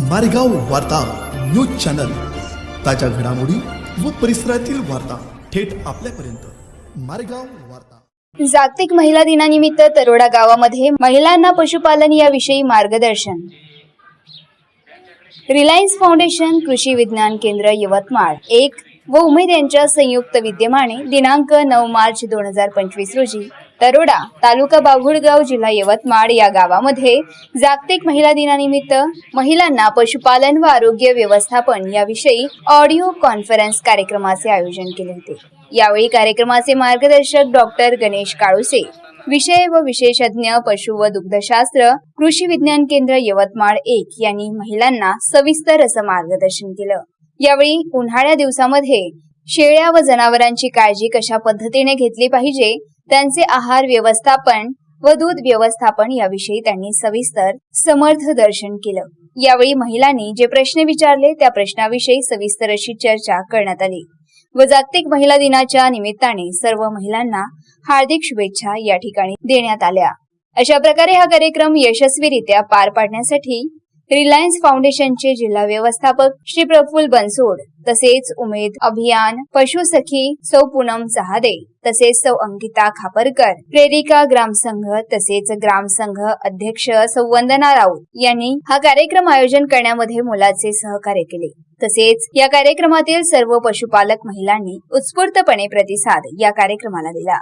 मारेगाव वार्ता news channel. ताज्या घडामोडी व परिसरातील वार्ता थेट आपल्यापर्यंत. मारेगाव वार्ता. जागतिक महिला दिनानिमित्त तरोडा गावामध्ये महिलांना पशुपालन याविषयी मार्गदर्शन. रिलायन्स फाउंडेशन कृषी विज्ञान केंद्र यवतमाळ. एक व उमेद यांच्या संयुक्त विद्यमाने दिनांक नऊ मार्च दोन हजार पंचवीस रोजी तरोडा तालुका बाभुळगाव जिल्हा यवतमाळ या गावामध्ये जागतिक महिला दिनानिमित्त महिलांना पशुपालन व आरोग्य व्यवस्थापन याविषयी ऑडिओ कॉन्फरन्स कार्यक्रमाचे आयोजन केले होते. यावेळी कार्यक्रमाचे मार्गदर्शक डॉक्टर गणेश काळुसे विषय व विशेषज्ञ पशु व दुग्धशास्त्र कृषी विज्ञान केंद्र यवतमाळ एक यांनी महिलांना सविस्तर असं मार्गदर्शन केलं. यावेळी उन्हाळ्या दिवसामध्ये शेळ्या व जनावरांची काळजी कशा पद्धतीने घेतली पाहिजे त्यांचे आहार व्यवस्थापन व दूध व्यवस्थापन याविषयी त्यांनी सविस्तर समर्थ दर्शन केलं. यावेळी महिलांनी जे प्रश्न विचारले त्या प्रश्नाविषयी सविस्तर अशी चर्चा करण्यात आली. व जागतिक महिला दिनाच्या निमित्ताने सर्व महिलांना हार्दिक शुभेच्छा या ठिकाणी देण्यात आल्या. अशा प्रकारे हा कार्यक्रम यशस्वीरित्या पार पाडण्यासाठी रिलायन्स फाउंडेशनचे जिल्हा व्यवस्थापक श्री प्रफुल बनसोड तसेच उमेद अभियान पशुसखी सौ पूनम सहादे तसेच सौ अंकिता खापरकर प्रेरिका ग्रामसंघ तसेच ग्रामसंघ अध्यक्ष सौ वंदना राऊत यांनी हा कार्यक्रम आयोजन करण्यामध्ये मुलाचे सहकार्य केले. तसेच या कार्यक्रमातील सर्व पशुपालक महिलांनी उत्स्फूर्तपणे प्रतिसाद या कार्यक्रमाला दिला.